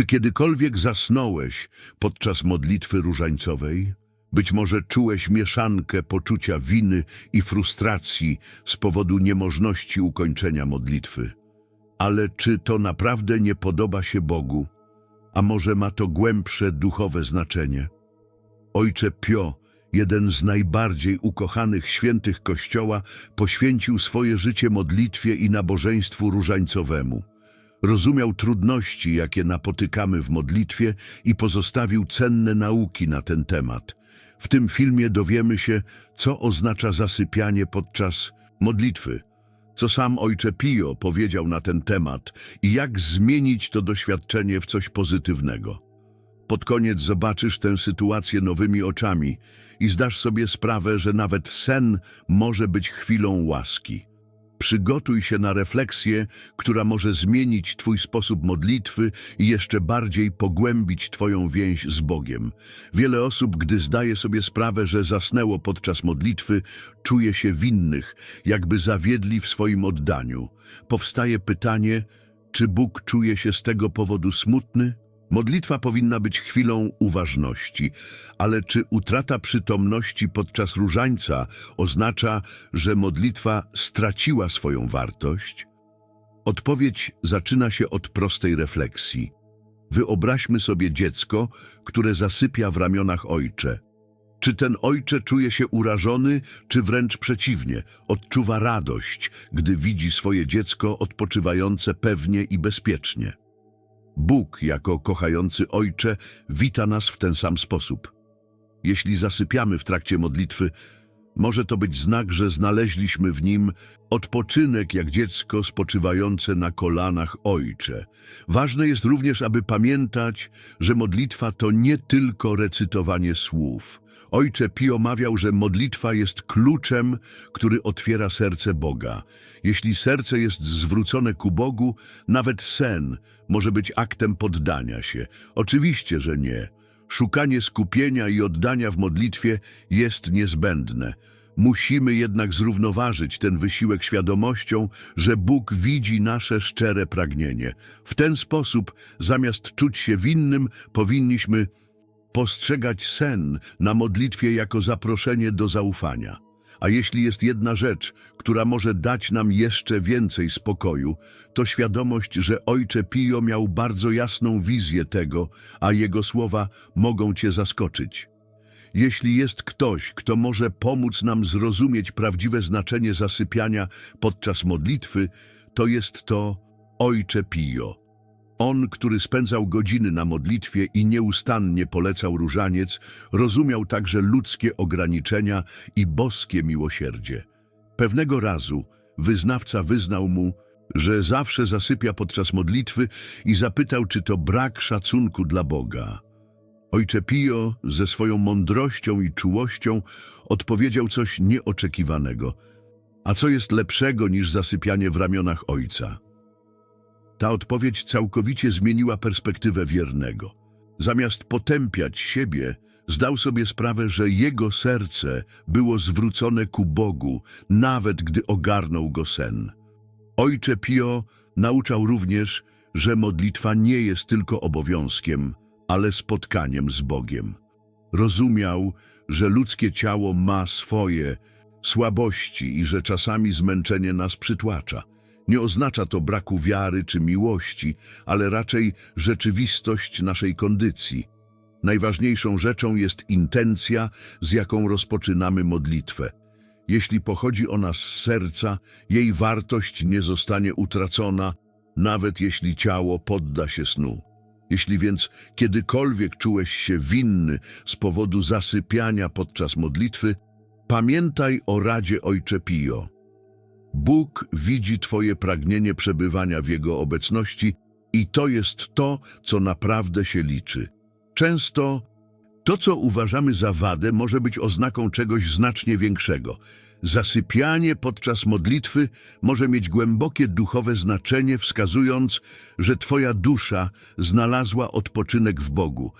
Czy kiedykolwiek zasnąłeś podczas modlitwy różańcowej? Być może czułeś mieszankę poczucia winy i frustracji z powodu niemożności ukończenia modlitwy. Ale czy to naprawdę nie podoba się Bogu? A może ma to głębsze duchowe znaczenie? Ojcze Pio, jeden z najbardziej ukochanych świętych Kościoła, poświęcił swoje życie modlitwie i nabożeństwu różańcowemu. Rozumiał trudności, jakie napotykamy w modlitwie i pozostawił cenne nauki na ten temat. W tym filmie dowiemy się, co oznacza zasypianie podczas modlitwy, co sam ojcze Pio powiedział na ten temat i jak zmienić to doświadczenie w coś pozytywnego. Pod koniec zobaczysz tę sytuację nowymi oczami i zdasz sobie sprawę, że nawet sen może być chwilą łaski. Przygotuj się na refleksję, która może zmienić Twój sposób modlitwy i jeszcze bardziej pogłębić Twoją więź z Bogiem. Wiele osób, gdy zdaje sobie sprawę, że zasnęło podczas modlitwy, czuje się winnych, jakby zawiedli w swoim oddaniu. Powstaje pytanie, czy Bóg czuje się z tego powodu smutny? Modlitwa powinna być chwilą uważności, ale czy utrata przytomności podczas różańca oznacza, że modlitwa straciła swoją wartość? Odpowiedź zaczyna się od prostej refleksji. Wyobraźmy sobie dziecko, które zasypia w ramionach ojcze. Czy ten ojcze czuje się urażony, czy wręcz przeciwnie, odczuwa radość, gdy widzi swoje dziecko odpoczywające pewnie i bezpiecznie? Bóg, jako kochający Ojcze, wita nas w ten sam sposób. Jeśli zasypiamy w trakcie modlitwy, może to być znak, że znaleźliśmy w nim odpoczynek jak dziecko spoczywające na kolanach Ojcze. Ważne jest również, aby pamiętać, że modlitwa to nie tylko recytowanie słów. Ojcze Pio mawiał, że modlitwa jest kluczem, który otwiera serce Boga. Jeśli serce jest zwrócone ku Bogu, nawet sen może być aktem poddania się. Oczywiście, że nie. Szukanie skupienia i oddania w modlitwie jest niezbędne. Musimy jednak zrównoważyć ten wysiłek świadomością, że Bóg widzi nasze szczere pragnienie. W ten sposób, zamiast czuć się winnym, powinniśmy postrzegać sen na modlitwie jako zaproszenie do zaufania. A jeśli jest jedna rzecz, która może dać nam jeszcze więcej spokoju, to świadomość, że Ojcze Pio miał bardzo jasną wizję tego, a jego słowa mogą Cię zaskoczyć. Jeśli jest ktoś, kto może pomóc nam zrozumieć prawdziwe znaczenie zasypiania podczas modlitwy, to jest to Ojcze Pio. On, który spędzał godziny na modlitwie i nieustannie polecał różaniec, rozumiał także ludzkie ograniczenia i boskie miłosierdzie. Pewnego razu wyznawca wyznał mu, że zawsze zasypia podczas modlitwy i zapytał, czy to brak szacunku dla Boga. Ojcze Pio ze swoją mądrością i czułością odpowiedział coś nieoczekiwanego. A co jest lepszego niż zasypianie w ramionach Ojca? Ta odpowiedź całkowicie zmieniła perspektywę wiernego. Zamiast potępiać siebie, zdał sobie sprawę, że jego serce było zwrócone ku Bogu, nawet gdy ogarnął go sen. Ojcze Pio nauczał również, że modlitwa nie jest tylko obowiązkiem, ale spotkaniem z Bogiem. Rozumiał, że ludzkie ciało ma swoje słabości i że czasami zmęczenie nas przytłacza. Nie oznacza to braku wiary czy miłości, ale raczej rzeczywistość naszej kondycji. Najważniejszą rzeczą jest intencja, z jaką rozpoczynamy modlitwę. Jeśli pochodzi ona z serca, jej wartość nie zostanie utracona, nawet jeśli ciało podda się snu. Jeśli więc kiedykolwiek czułeś się winny z powodu zasypiania podczas modlitwy, pamiętaj o Radzie Ojcze Pio. Bóg widzi Twoje pragnienie przebywania w Jego obecności i to jest to, co naprawdę się liczy. Często to, co uważamy za wadę, może być oznaką czegoś znacznie większego. Zasypianie podczas modlitwy może mieć głębokie duchowe znaczenie, wskazując, że Twoja dusza znalazła odpoczynek w Bogu.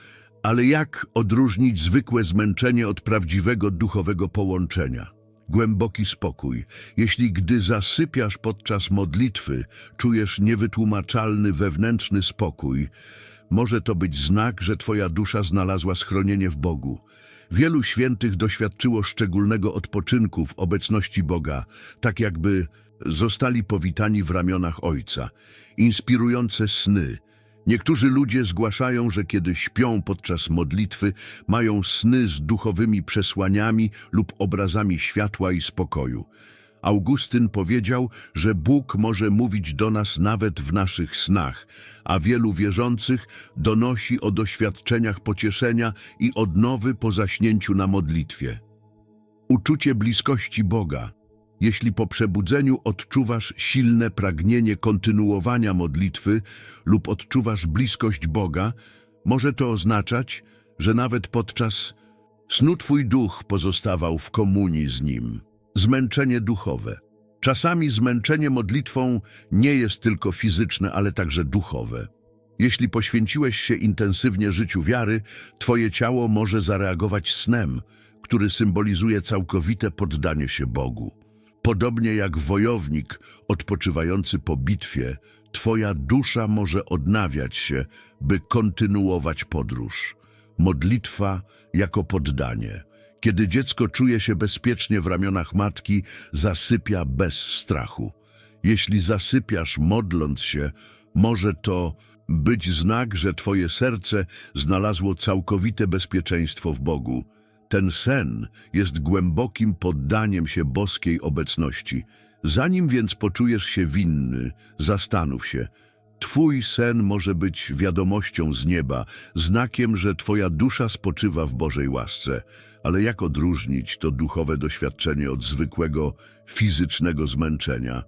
Ale jak odróżnić zwykłe zmęczenie od prawdziwego duchowego połączenia? głęboki spokój. Jeśli gdy zasypiasz podczas modlitwy, czujesz niewytłumaczalny wewnętrzny spokój, Może to być znak, że Twoja dusza znalazła schronienie w Bogu. Wielu świętych doświadczyło szczególnego odpoczynku w obecności Boga, tak jakby zostali powitani w ramionach Ojca. Inspirujące sny. Niektórzy ludzie zgłaszają, że kiedy śpią podczas modlitwy, mają sny z duchowymi przesłaniami lub obrazami światła i spokoju. Augustyn powiedział, że Bóg może mówić do nas nawet w naszych snach, a wielu wierzących donosi o doświadczeniach pocieszenia i odnowy po zaśnięciu na modlitwie. Uczucie bliskości Boga. Jeśli po przebudzeniu odczuwasz silne pragnienie kontynuowania modlitwy lub odczuwasz bliskość Boga, może to oznaczać, że nawet podczas snu Twój duch pozostawał w komunii z Nim. Zmęczenie duchowe. Czasami zmęczenie modlitwą nie jest tylko fizyczne, ale także duchowe. Jeśli poświęciłeś się intensywnie życiu wiary, Twoje ciało może zareagować snem, który symbolizuje całkowite poddanie się Bogu. Podobnie jak wojownik odpoczywający po bitwie, Twoja dusza może odnawiać się, by kontynuować podróż. Modlitwa jako poddanie. Kiedy dziecko czuje się bezpiecznie w ramionach matki, zasypia bez strachu. Jeśli zasypiasz modląc się, może to być znak, że Twoje serce znalazło całkowite bezpieczeństwo w Bogu. Ten sen jest głębokim poddaniem się boskiej obecności. Zanim więc poczujesz się winny, zastanów się. Twój sen może być wiadomością z nieba, znakiem, że Twoja dusza spoczywa w Bożej łasce. Ale jak odróżnić to duchowe doświadczenie od zwykłego fizycznego zmęczenia?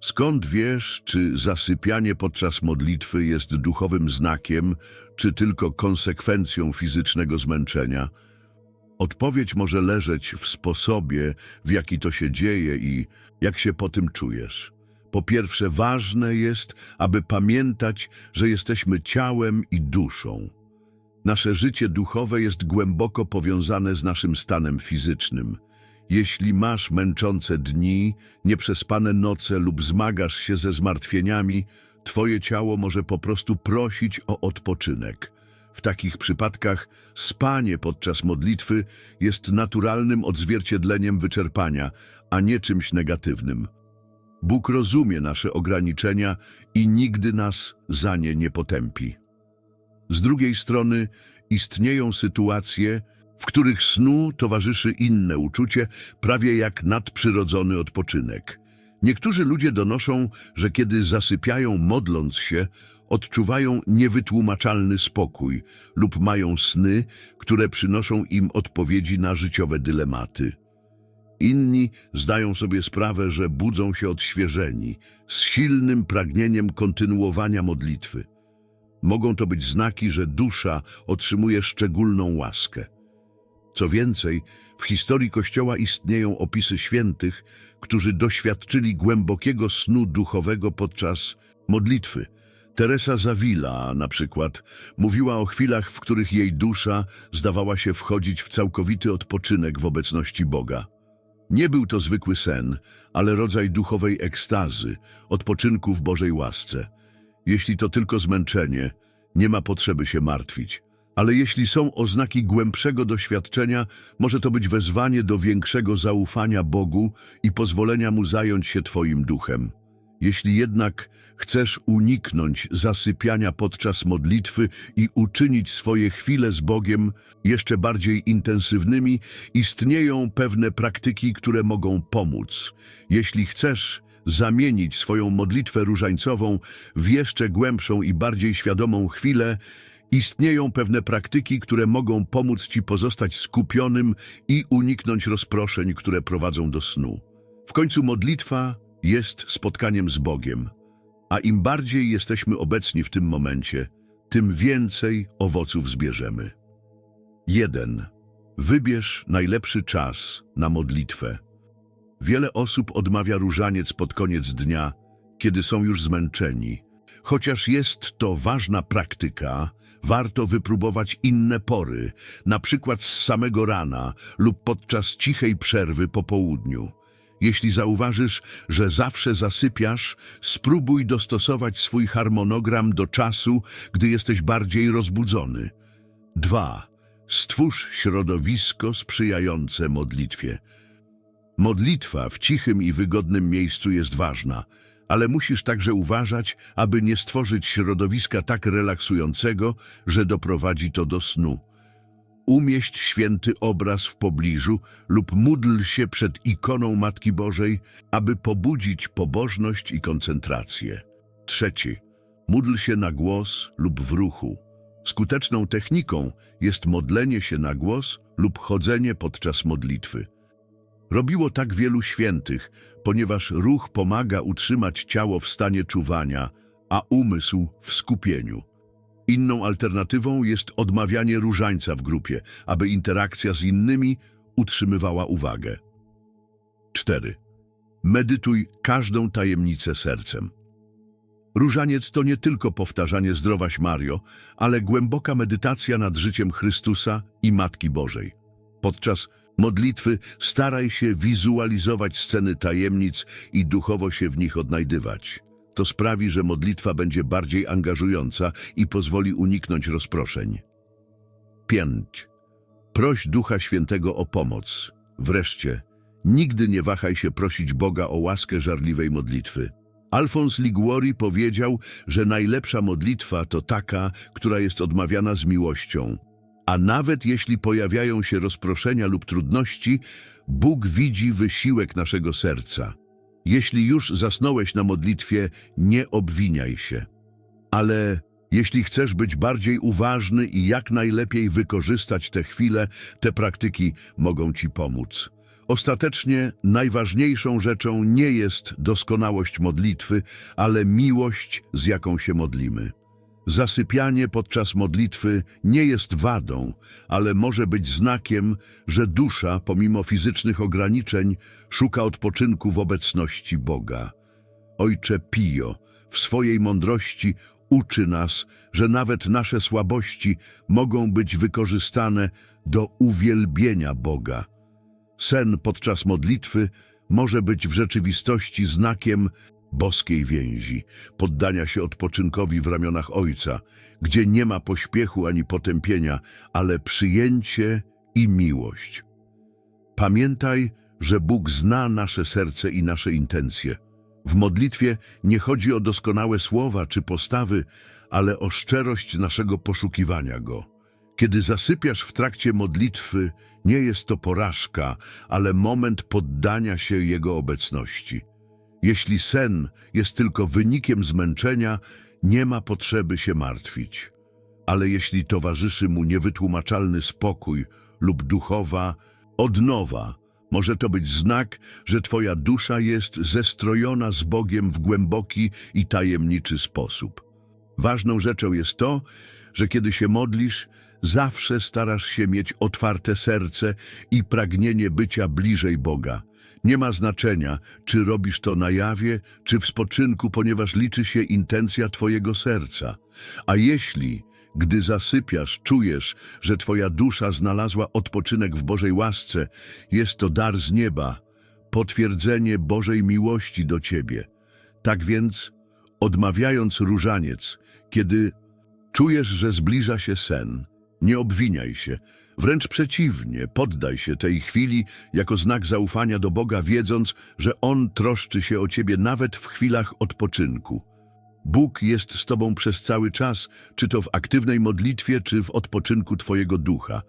Skąd wiesz, czy zasypianie podczas modlitwy jest duchowym znakiem, czy tylko konsekwencją fizycznego zmęczenia? Odpowiedź może leżeć w sposobie, w jaki to się dzieje i jak się po tym czujesz. Po pierwsze, ważne jest, aby pamiętać, że jesteśmy ciałem i duszą. Nasze życie duchowe jest głęboko powiązane z naszym stanem fizycznym. Jeśli masz męczące dni, nieprzespane noce lub zmagasz się ze zmartwieniami, twoje ciało może po prostu prosić o odpoczynek. W takich przypadkach spanie podczas modlitwy jest naturalnym odzwierciedleniem wyczerpania, a nie czymś negatywnym. Bóg rozumie nasze ograniczenia i nigdy nas za nie nie potępi. Z drugiej strony istnieją sytuacje, w których snu towarzyszy inne uczucie, prawie jak nadprzyrodzony odpoczynek. Niektórzy ludzie donoszą, że kiedy zasypiają modląc się, odczuwają niewytłumaczalny spokój lub mają sny, które przynoszą im odpowiedzi na życiowe dylematy. Inni zdają sobie sprawę, że budzą się odświeżeni, z silnym pragnieniem kontynuowania modlitwy. Mogą to być znaki, że dusza otrzymuje szczególną łaskę. Co więcej, w historii Kościoła istnieją opisy świętych, którzy doświadczyli głębokiego snu duchowego podczas modlitwy. Teresa Zawila na przykład mówiła o chwilach, w których jej dusza zdawała się wchodzić w całkowity odpoczynek w obecności Boga. Nie był to zwykły sen, ale rodzaj duchowej ekstazy, odpoczynku w Bożej łasce. Jeśli to tylko zmęczenie, nie ma potrzeby się martwić. Ale jeśli są oznaki głębszego doświadczenia, może to być wezwanie do większego zaufania Bogu i pozwolenia Mu zająć się Twoim duchem. Jeśli jednak chcesz uniknąć zasypiania podczas modlitwy i uczynić swoje chwile z Bogiem jeszcze bardziej intensywnymi, istnieją pewne praktyki, które mogą pomóc. Jeśli chcesz zamienić swoją modlitwę różańcową w jeszcze głębszą i bardziej świadomą chwilę, istnieją pewne praktyki, które mogą pomóc Ci pozostać skupionym i uniknąć rozproszeń, które prowadzą do snu. W końcu modlitwa jest spotkaniem z Bogiem, a im bardziej jesteśmy obecni w tym momencie, tym więcej owoców zbierzemy. 1. Wybierz najlepszy czas na modlitwę. Wiele osób odmawia różaniec pod koniec dnia, kiedy są już zmęczeni. Chociaż jest to ważna praktyka, warto wypróbować inne pory, na przykład z samego rana lub podczas cichej przerwy po południu. Jeśli zauważysz, że zawsze zasypiasz, spróbuj dostosować swój harmonogram do czasu, gdy jesteś bardziej rozbudzony. 2. Stwórz środowisko sprzyjające modlitwie. Modlitwa w cichym i wygodnym miejscu jest ważna, ale musisz także uważać, aby nie stworzyć środowiska tak relaksującego, że doprowadzi to do snu. Umieść święty obraz w pobliżu lub módl się przed ikoną Matki Bożej, aby pobudzić pobożność i koncentrację. Trzeci. Módl się na głos lub w ruchu. Skuteczną techniką jest modlenie się na głos lub chodzenie podczas modlitwy. Robiło tak wielu świętych, ponieważ ruch pomaga utrzymać ciało w stanie czuwania, a umysł w skupieniu. Inną alternatywą jest odmawianie różańca w grupie, aby interakcja z innymi utrzymywała uwagę. 4. Medytuj każdą tajemnicę sercem. Różaniec to nie tylko powtarzanie zdrowaś Mario, ale głęboka medytacja nad życiem Chrystusa i Matki Bożej. Podczas modlitwy staraj się wizualizować sceny tajemnic i duchowo się w nich odnajdywać. To sprawi, że modlitwa będzie bardziej angażująca i pozwoli uniknąć rozproszeń. 5. Proś Ducha Świętego o pomoc. Wreszcie, nigdy nie wahaj się prosić Boga o łaskę żarliwej modlitwy. Alfons Liguori powiedział, że najlepsza modlitwa to taka, która jest odmawiana z miłością. A nawet jeśli pojawiają się rozproszenia lub trudności, Bóg widzi wysiłek naszego serca. Jeśli już zasnąłeś na modlitwie, nie obwiniaj się. Ale jeśli chcesz być bardziej uważny i jak najlepiej wykorzystać te chwile, te praktyki mogą Ci pomóc. Ostatecznie najważniejszą rzeczą nie jest doskonałość modlitwy, ale miłość, z jaką się modlimy. Zasypianie podczas modlitwy nie jest wadą, ale może być znakiem, że dusza, pomimo fizycznych ograniczeń, szuka odpoczynku w obecności Boga. Ojcze Pio w swojej mądrości uczy nas, że nawet nasze słabości mogą być wykorzystane do uwielbienia Boga. Sen podczas modlitwy może być w rzeczywistości znakiem boskiej więzi, poddania się odpoczynkowi w ramionach Ojca, gdzie nie ma pośpiechu ani potępienia, ale przyjęcie i miłość. Pamiętaj, że Bóg zna nasze serce i nasze intencje. W modlitwie nie chodzi o doskonałe słowa czy postawy, ale o szczerość naszego poszukiwania Go. Kiedy zasypiasz w trakcie modlitwy, nie jest to porażka, ale moment poddania się Jego obecności. Jeśli sen jest tylko wynikiem zmęczenia, nie ma potrzeby się martwić. Ale jeśli towarzyszy mu niewytłumaczalny spokój lub duchowa odnowa, może to być znak, że Twoja dusza jest zestrojona z Bogiem w głęboki i tajemniczy sposób. Ważną rzeczą jest to, że kiedy się modlisz, zawsze starasz się mieć otwarte serce i pragnienie bycia bliżej Boga. Nie ma znaczenia, czy robisz to na jawie, czy w spoczynku, ponieważ liczy się intencja Twojego serca. A jeśli, gdy zasypiasz, czujesz, że Twoja dusza znalazła odpoczynek w Bożej łasce, jest to dar z nieba, potwierdzenie Bożej miłości do Ciebie. Tak więc, odmawiając różaniec, kiedy czujesz, że zbliża się sen, nie obwiniaj się, wręcz przeciwnie, poddaj się tej chwili jako znak zaufania do Boga, wiedząc, że On troszczy się o Ciebie nawet w chwilach odpoczynku. Bóg jest z Tobą przez cały czas, czy to w aktywnej modlitwie, czy w odpoczynku Twojego ducha.